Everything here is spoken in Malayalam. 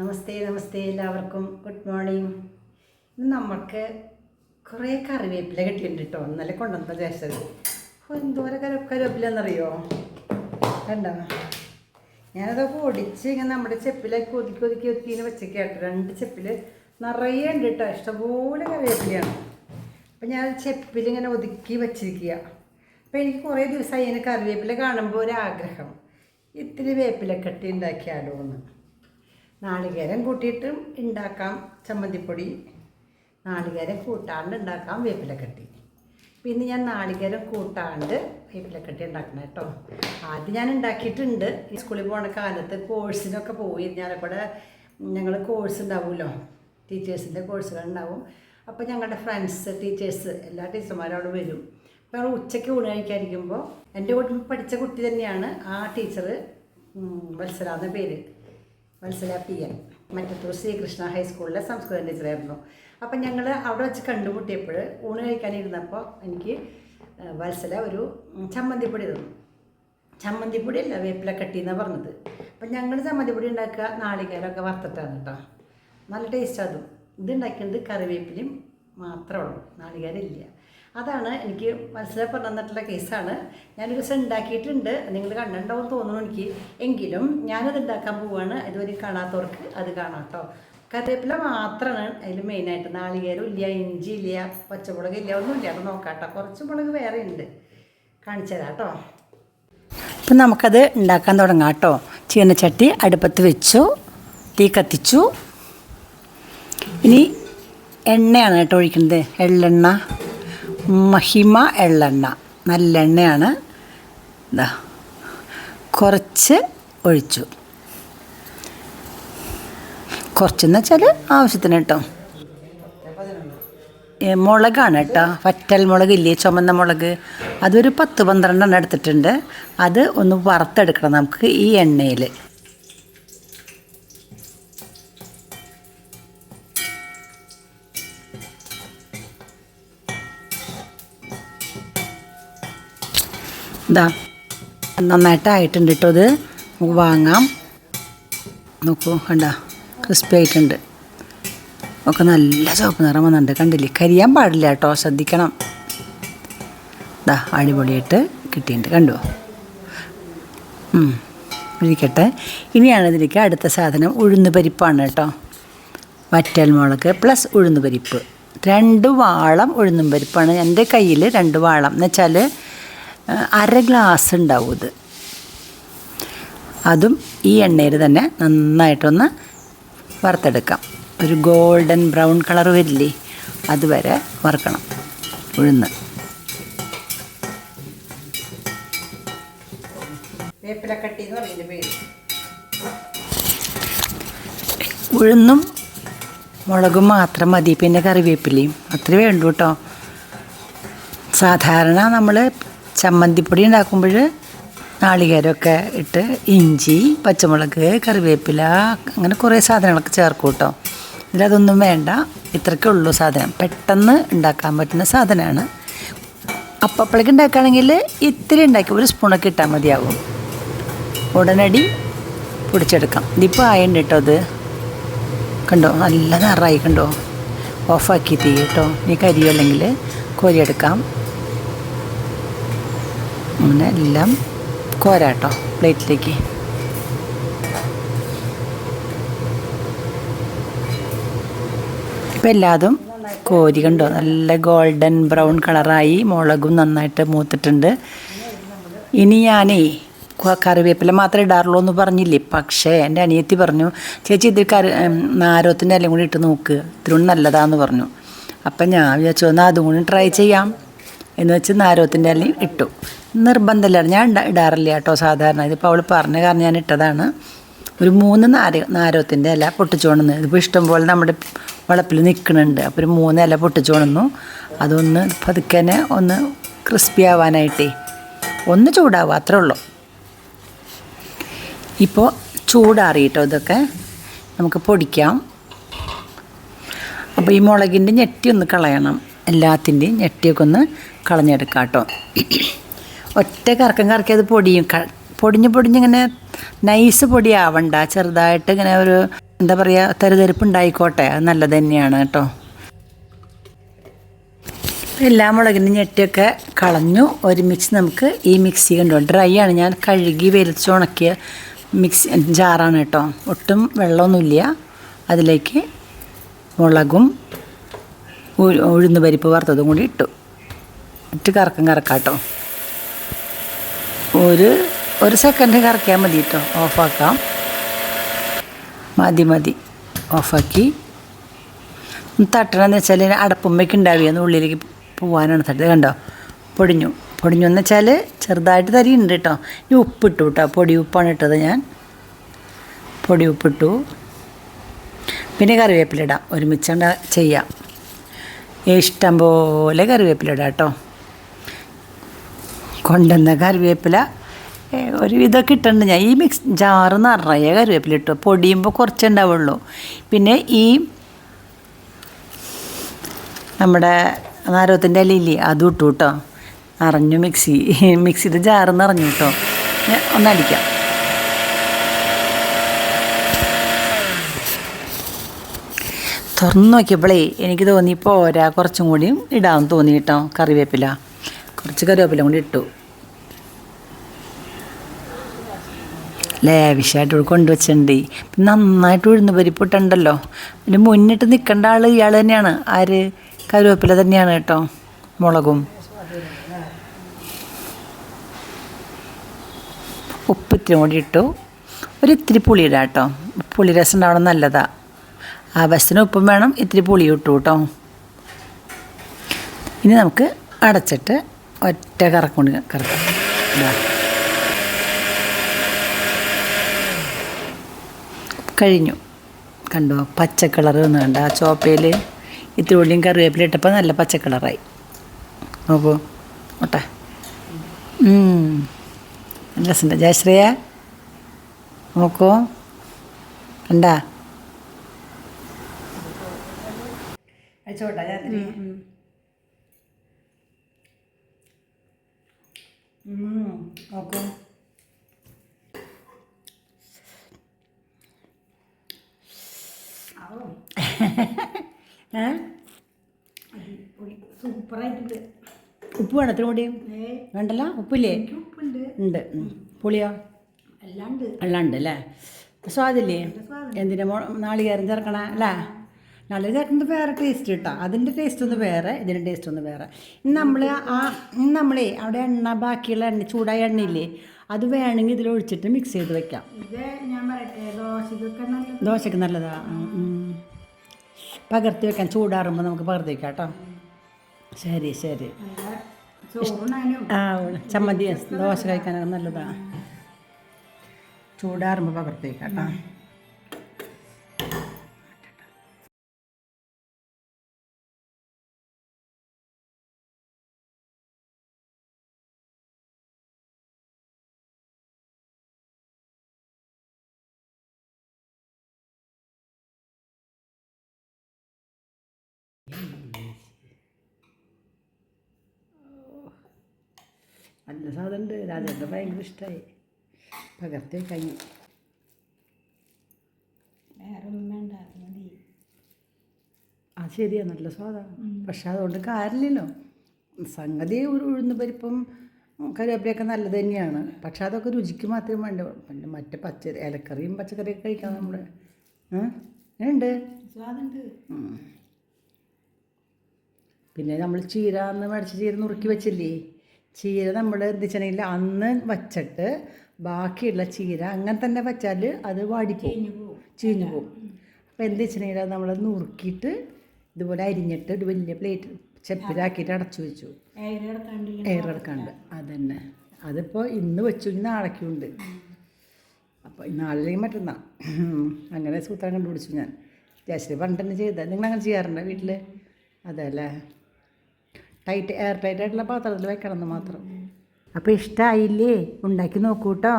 നമസ്തേ നമസ്തേ എല്ലാവർക്കും. Good morning. ഇന്ന് നമുക്ക് കുറേ കറിവേപ്പില കിട്ടിയിട്ടുണ്ട് കേട്ടോ ഇന്നലെ കൊണ്ടുവന്ന ദേശത്ത് എന്തോരം കര കറിവേപ്പില എന്നറിയോ കണ്ടോ ഞാനതൊക്കെ ഇങ്ങനെ നമ്മുടെ ചെപ്പിലേക്ക് ഒതുക്കി ഒതുക്കി ഒതുക്കി ഇങ്ങനെ വെച്ചൊക്കെ കേട്ടോ രണ്ട് ചെപ്പിൽ നിറയെ ഉണ്ട് കേട്ടോ ഇഷ്ടംപോലെ കറിവേപ്പിലയാണ്. അപ്പം ഞാൻ ചെപ്പിൽ ഇങ്ങനെ ഒതുക്കി വെച്ചിരിക്കുക അപ്പം എനിക്ക് കുറേ ദിവസമായി ഇങ്ങനെ കറിവേപ്പില കാണുമ്പോൾ ഒരാഗ്രഹം. ഇത്തിരി വേപ്പിലക്കെട്ടി ഉണ്ടാക്കിയാലോ എന്ന് നാളികേരം കൂട്ടിയിട്ടും ഉണ്ടാക്കാം ചമ്മന്തിപ്പൊടി. നാളികേരം കൂട്ടാണ്ട് ഉണ്ടാക്കാം വേപ്പിലക്കട്ടി. പിന്നെ ഞാൻ നാളികേരം കൂട്ടാണ്ട് വേപ്പിലക്കട്ടി ഉണ്ടാക്കണം കേട്ടോ ആദ്യം ഞാൻ ഉണ്ടാക്കിയിട്ടുണ്ട് സ്കൂളിൽ പോണ കാലത്ത് കോഴ്സിനൊക്കെ പോയി. ഞാനിവിടെ ഞങ്ങൾ കോഴ്സ് ഉണ്ടാവുമല്ലോ ടീച്ചേഴ്സിന്റെ കോഴ്സുകൾ ഉണ്ടാവും അപ്പോൾ ഞങ്ങളുടെ ഫ്രണ്ട്സ് ടീച്ചേഴ്സ് എല്ലാ ടീച്ചർമാരും അവിടെ വരും. അപ്പോൾ ഞങ്ങൾ ഉച്ചയ്ക്ക് ഊണ് കഴിക്കാതിരിക്കുമ്പോൾ എന്റെ കൂടെ പഠിച്ച കുട്ടി തന്നെയാണ് ആ ടീച്ചർ മത്സരാന്ന പേര്. വത്സല പി എൻ മറ്റത്തൂർ ശ്രീകൃഷ്ണ ഹൈസ്കൂളിലെ സംസ്കൃതം ടീച്ചറായിരുന്നു. അപ്പം ഞങ്ങൾ അവിടെ വെച്ച് കണ്ടുമുട്ടിയപ്പോൾ ഊണ് കഴിക്കാനിരുന്നപ്പോൾ എനിക്ക് വത്സല ഒരു ചമ്മന്തിപ്പൊടി തന്നു. ചമ്മന്തിപ്പൊടി അല്ല വേപ്പിലക്കട്ടി എന്നാണ് പറഞ്ഞത്. അപ്പം ഞങ്ങൾ ചമ്മന്തിപ്പൊടി ഉണ്ടാക്കുക നാളികേരമൊക്കെ വറുത്തിട്ടാണ് കേട്ടോ. നല്ല ടേസ്റ്റ് അതും. ഇത് ഉണ്ടാക്കുന്നത് കറിവേപ്പിലയും മാത്രമേ ഉള്ളൂ. നാളികേരം ഇല്ല. അതാണ് എനിക്ക് മനസ്സിലായി പറഞ്ഞു തന്നിട്ടുള്ള കേസാണ്. ഞാനൊരു ദിവസം ഉണ്ടാക്കിയിട്ടുണ്ട്. നിങ്ങൾ കണ്ടിട്ടുണ്ടാവും തോന്നുന്നു എനിക്ക്. എങ്കിലും ഞാനത് ഉണ്ടാക്കാൻ പോവാണ്. ഇതുവരെ കാണാത്തവർക്ക് അത് കാണാം കേട്ടോ കറിവേപ്പില മാത്രമാണ് അതിൽ മെയിനായിട്ട് നാളികേരം ഇല്ല ഇഞ്ചി ഇല്ല പച്ചമുളക് ഇല്ല ഒന്നുമില്ല അത് നോക്കാം കേട്ടോ കുറച്ച് മുളക് വേറെ ഉണ്ട്. കാണിച്ചു തരാം കേട്ടോ അപ്പം നമുക്കത് ഉണ്ടാക്കാൻ തുടങ്ങാം കേട്ടോ ചീനച്ചട്ടി അടുപ്പത്ത് വെച്ചു. തീ കത്തിച്ചു. ഇനി എണ്ണയാണ് കേട്ടോ ഒഴിക്കുന്നത്. എള്ളെണ്ണ. മഹിമ എള്ളെണ്ണ. നല്ല എണ്ണയാണ് കുറച്ച് ഒഴിച്ചു. കുറച്ചെന്ന് വെച്ചാൽ ആവശ്യത്തിന് കേട്ടോ. മുളകാണ് കേട്ടോ. വറ്റൽ മുളക് ഇല്ലേ ചുമന്ന മുളക്. അതൊരു പത്ത് പന്ത്രണ്ടെണ്ണം എടുത്തിട്ടുണ്ട്. അത് ഒന്ന് വറുത്തെടുക്കണം നമുക്ക് ഈ എണ്ണയിൽ ഇതാ നന്നായിട്ട് ആയിട്ടുണ്ട് കേട്ടോ ഇത്. നമുക്ക് വാങ്ങാം. നോക്കൂ കണ്ട ക്രിസ്പി ആയിട്ടുണ്ട്. ഒക്കെ നല്ല ചുവപ്പ് നിറം വന്നിട്ടുണ്ട്. കണ്ടില്ലേ? കരിയാൻ പാടില്ല കേട്ടോ ശ്രദ്ധിക്കണം. ദാ അടിപൊളിയായിട്ട് കിട്ടിയിട്ടുണ്ട്. കണ്ടോ? ഇരിക്കട്ടെ. ഇനിയാണ് ഇതിലേക്ക് അടുത്ത സാധനം ഉഴുന്ന് പരിപ്പാണ് കേട്ടോ വറ്റൽ മുളക് പ്ലസ് ഉഴുന്ന് പരിപ്പ്. രണ്ട് വാളം ഉഴുന്നും പരിപ്പാണ് എന്റെ കയ്യിൽ രണ്ട് വാളം. എന്ന് വെച്ചാൽ അര ഗ്ലാസ് ഉണ്ടാവും ഇത്. അതും ഈ എണ്ണയിൽ തന്നെ നന്നായിട്ടൊന്ന് വറുത്തെടുക്കാം. ഒരു ഗോൾഡൻ ബ്രൗൺ കളർ വരില്ലേ അതുവരെ വറുക്കണം. ഉഴുന്ന്. ഉഴുന്നും മുളകും മാത്രം മതി പിന്നെ കറിവേപ്പിലയും. അത്രേ വേണ്ടു കേട്ടോ സാധാരണ നമ്മൾ ചമ്മന്തിപ്പൊടി ഉണ്ടാക്കുമ്പോൾ നാളികേരമൊക്കെ ഇട്ട് ഇഞ്ചി പച്ചമുളക് കറിവേപ്പില അങ്ങനെ കുറേ സാധനങ്ങളൊക്കെ ചേർക്കും കേട്ടോ. ഇതിലതൊന്നും വേണ്ട. ഇത്രയ്ക്കേ ഉള്ളൂ സാധനം. പെട്ടെന്ന് ഉണ്ടാക്കാൻ പറ്റുന്ന സാധനമാണ്. അപ്പപ്പോഴേക്ക് ഉണ്ടാക്കുകയാണെങ്കിൽ ഇത്തിരി ഉണ്ടാക്കി ഒരു സ്പൂണൊക്കെ ഇട്ടാൽ മതിയാവും. ഉടനടി പൊടിച്ചെടുക്കാം. ഇതിപ്പോൾ ആയുണ്ട് കേട്ടോ അത് കണ്ടോ? നല്ല നിറായി കണ്ടോ? ഓഫാക്കി തീ കേട്ടോ. ഇനി കരിയോ അല്ലെങ്കിൽ കോരിയെടുക്കാം. അങ്ങനെ എല്ലാം കോരാട്ടോ പ്ലേറ്റിലേക്ക്. ഇപ്പം എല്ലാതും കോരി കണ്ടോ? നല്ല ഗോൾഡൻ ബ്രൗൺ കളറായി മുളകും നന്നായിട്ട് മൂത്തിട്ടുണ്ട്. ഇനി ഞാനേ കറിവേപ്പില മാത്രമേ ഇടാറുള്ളൂ എന്ന് പറഞ്ഞില്ലേ? പക്ഷേ എന്റെ അനിയത്തി പറഞ്ഞു ചേച്ചി ഇത് കറി നാരോത്തിന്റെ എല്ലാം കൂടി ഇട്ട് നോക്ക്. ഇതിലൂടെ നല്ലതാന്ന് പറഞ്ഞു. അപ്പം ഞാൻ വിചാരിച്ചു എന്നാൽ അതും കൂടി ട്രൈ ചെയ്യാം. എന്ന് വെച്ച് നാരോത്തിന്റെ എല്ലാം ഇട്ടു. നിർബന്ധമില്ല ഞാൻ ഇടാ- ഇടാറില്ല കേട്ടോ സാധാരണ. ഇതിപ്പോൾ അവൾ പറഞ്ഞ കാരണം ഞാൻ ഇട്ടതാണ്. ഒരു മൂന്ന് നാര നാരത്തിന്റെ ഇല പൊട്ടിച്ചോണുന്നു ഇതിപ്പോൾ ഇഷ്ടംപോലെ നമ്മുടെ വളപ്പിൽ നിൽക്കുന്നുണ്ട് അപ്പോൾ ഒരു മൂന്ന് ഇല പൊട്ടിച്ചോണുന്നു അതൊന്ന് പതുക്കനെ ഒന്ന് ക്രിസ്പി ആവാനായിട്ടേ ഒന്ന് ചൂടാവുക അത്രേ ഉള്ളൂ. ഇപ്പോൾ ചൂടാറിയിട്ടോ ഇതൊക്കെ. നമുക്ക് പൊടിക്കാം. അപ്പോൾ ഈ മുളകിന്റെ ഞെട്ടി ഒന്ന് കളയണം. എല്ലാത്തിന്റെയും ഞെട്ടിയൊക്കെ ഒന്ന് കളഞ്ഞെടുക്കാം കേട്ടോ. ഒറ്റ കറക്കം കറക്കി അത് പൊടിയും പൊടിഞ്ഞ് പൊടിഞ്ഞിങ്ങനെ നൈസ് പൊടിയാവണ്ട. ചെറുതായിട്ട് ഇങ്ങനെ ഒരു എന്താ പറയുക തരുതരിപ്പ് ഉണ്ടായിക്കോട്ടെ അത് നല്ലത് തന്നെയാണ് കേട്ടോ. എല്ലാ മുളകിന്റെ ഞെട്ടിയൊക്കെ കളഞ്ഞു. ഒരുമിച്ച് നമുക്ക് ഈ മിക്സി കണ്ടോ ഡ്രൈ ആണ്. ഞാൻ കഴുകി വലിച്ച് ഉണക്കിയ മിക്സി ജാറാണ് കേട്ടോ. ഒട്ടും വെള്ളമൊന്നുമില്ല. അതിലേക്ക് മുളകും ഉഴുന്ന് പരിപ്പ് വറുത്തതും കൂടി ഇട്ടു. ഇട്ട് കറക്കം കറക്കാട്ടോ ഒരു ഒരു സെക്കൻഡ് കറക്കിയാൽ മതി കേട്ടോ ഓഫാക്കാം. മതി മതി. ഓഫാക്കി. തട്ടണമെന്ന് വെച്ചാൽ അടപ്പുമ്മയ്ക്ക് ഉണ്ടാവുകയെന്ന് ഉള്ളിലേക്ക് പോകാനാണ് തട്ടത് കണ്ടോ? പൊടിഞ്ഞു. പൊടിഞ്ഞു എന്ന് വെച്ചാൽ ചെറുതായിട്ട് തരിയുണ്ട് കേട്ടോ ഇനി ഉപ്പിട്ടു കേട്ടോ പൊടി ഉപ്പാണ് ഇട്ടത് ഞാൻ. പൊടി ഉപ്പിട്ടു. പിന്നെ കറിവേപ്പില ഇടാം. ഒരുമിച്ചുണ്ട് ചെയ്യാം. ഇഷ്ടം പോലെ കറിവേപ്പില ഇടാം കേട്ടോ കൊണ്ടുവന്ന കറിവേപ്പില. ഒരു ഇതൊക്കെ ഇട്ടിട്ടുണ്ട് ഞാൻ. ഈ മിക്സ് ജാറ് നിറയെ കറിവേപ്പില ഇട്ടു. പൊടിയുമ്പോൾ കുറച്ചുണ്ടാവുള്ളൂ പിന്നെ ഈ നമ്മുടെ നാരകത്തിന്റെ ഇലയില്ലേ അതും ഇട്ടു കേട്ടോ നിറഞ്ഞു മിക്സി മിക്സിയുടെ ജാറ് നിറഞ്ഞു കേട്ടോ ഒന്നടിക്കാം തുറന്നു നോക്കിയപ്പോഴേ എനിക്ക് തോന്നി പോരാ കുറച്ചും കൂടിയും ഇടാമെന്ന് തോന്നി കേട്ടോ കറിവേപ്പില. കുറച്ച് കറിവേപ്പില കൂടി ഇട്ടു. ലേവിഷായിട്ട് ഇവിടെ കൊണ്ടുവച്ചിട്ടുണ്ട്. നന്നായിട്ട് ഉഴുന്ന് പരിപ്പിട്ടുണ്ടല്ലോ. പിന്നെ മുന്നിട്ട് നിൽക്കേണ്ട ആൾ ഇയാൾ തന്നെയാണ്. ആര്? കരുവേപ്പില തന്നെയാണ് കേട്ടോ. മുളകും. ഉപ്പ് ഇത്തിരി കൂടി ഇട്ടു. ഒരു ഇത്തിരി പുളി ഇടാം കേട്ടോ. പുളി രസം ഉണ്ടാവണം നല്ലതാ. ആവശ്യത്തിന് ഉപ്പും വേണം. ഇത്തിരി പുളി ഇട്ടു കേട്ടോ. ഇനി നമുക്ക് അടച്ചിട്ട് ഒറ്റ കറക്കൊണ്ട് കറക്കാം. കഴിഞ്ഞു. കണ്ടോ? പച്ച കളർ വന്ന് കണ്ട? ആ ചോപ്പയിൽ ഇത്തിരി ഉള്ളിയും കറിവേപ്പില ഇട്ടപ്പോൾ നല്ല പച്ച കളറായി. നോക്കൂ. ഓട്ടെ. നല്ല രസമുണ്ട്. ജയശ്രീയ? നോക്കൂ. കണ്ടാ? അയച്ചോട്ടെ ഞാൻ നോക്കൂ. സൂപ്പറായിട്ടുണ്ട്. ഉപ്പ് വേണം എത്ര കൂടി വേണ്ടല്ല? ഉപ്പില്ലേ? ഉണ്ട്. പുളിയോ? അല്ലാണ്ട്. അല്ലേ? സ്വാദില്ലേ? എന്തിനാ നാളികേരം ചേർക്കണ അല്ലേ? നാളികേരം ചേർക്കുന്നത് വേറെ ടേസ്റ്റ് കിട്ടാം അതിന്റെ ടേസ്റ്റ് ഒന്ന് വേറെ ഇതിന്റെ ടേസ്റ്റ് ഒന്ന് വേറെ. ഇന്ന് നമ്മൾ ആ ഇന്ന് നമ്മളേ അവിടെ എണ്ണ ബാക്കിയുള്ള എണ്ണ ചൂടായ എണ്ണയില്ലേ അത് വേണമെങ്കിൽ ഇതിലൊഴിച്ചിട്ട് മിക്സ് ചെയ്ത് വെക്കാം. ദോശക്ക് നല്ലതാ. പകർത്തി വെക്കാൻ ചൂടാറുമ്പോൾ നമുക്ക് പകർത്തി വെക്കാം കേട്ടോ ശരി. ശരി ആ. ചമ്മന്തി ദോശ കഴിക്കാനൊക്കെ നല്ലതാണ് ചൂടാറുമ്പോൾ പകർത്തി വെക്കാം കേട്ടോ നല്ല സാധനമുണ്ട്. രാജേന്ദ്ര ഭയങ്കര ഇഷ്ടമായി പകർത്തി കഴിഞ്ഞു. വേറെ ആ ശരിയാ നല്ല സ്വാദാണ് പക്ഷെ അതുകൊണ്ട് കാര്യമില്ലല്ലോ. സംഗതി ഒരു ഉഴുന്ന് പരിപ്പും കരിവേപ്പിലൊക്കെ നല്ലത് തന്നെയാണ്. പക്ഷെ അതൊക്കെ രുചിക്ക് മാത്രമേ വേണ്ട. പിന്നെ മറ്റേ പച്ചക്കറി ഇലക്കറിയും പച്ചക്കറിയൊക്കെ കഴിക്കാം നമ്മൾ ഉണ്ട്. സ്വാദുണ്ട്. പിന്നെ നമ്മൾ ചീര അന്ന് മേടിച്ച ചീര നുറുക്കി വെച്ചില്ലേ? ചീര നമ്മൾ എന്ത് വെച്ചിട്ടുണ്ടെങ്കിൽ അന്ന് വച്ചിട്ട് ബാക്കിയുള്ള ചീര അങ്ങനെ തന്നെ വെച്ചാൽ അത് വാടിപ്പോവും. ചീഞ്ഞു പോകും അപ്പോൾ എന്ത് വെച്ചിട്ടുണ്ടെങ്കിൽ അത് നമ്മൾ നുറുക്കിയിട്ട് ഇതുപോലെ അരിഞ്ഞിട്ട് ഒരു വലിയ പ്ലേറ്റ് ചെപ്പിലാക്കിയിട്ട് അടച്ചു വെച്ചു. എയർ എടുക്കാണ്ട് അതന്നെ. അതിപ്പോൾ ഇന്ന് വെച്ചു ഇനി നാളേക്കും ഉണ്ട്. അപ്പോൾ നാളിലേക്ക് മറ്റന്നാ. അങ്ങനെ സൂത്രം കണ്ടുപിടിച്ചു ഞാൻ. ജയശ്രീ പണ്ടെന്നെ ചെയ്താൽ ചെയ്ത നിങ്ങൾ അങ്ങനെ ചെയ്യാറുണ്ടോ വീട്ടിൽ അതെ അല്ലേ? ടൈറ്റ് എയർ ടൈറ്റ് ആയിട്ടുള്ള പാത്രത്തിൽ വെക്കണം എന്ന് മാത്രം അപ്പോൾ ഇഷ്ടമായില്ലേ ഉണ്ടാക്കി നോക്കൂ കേട്ടോ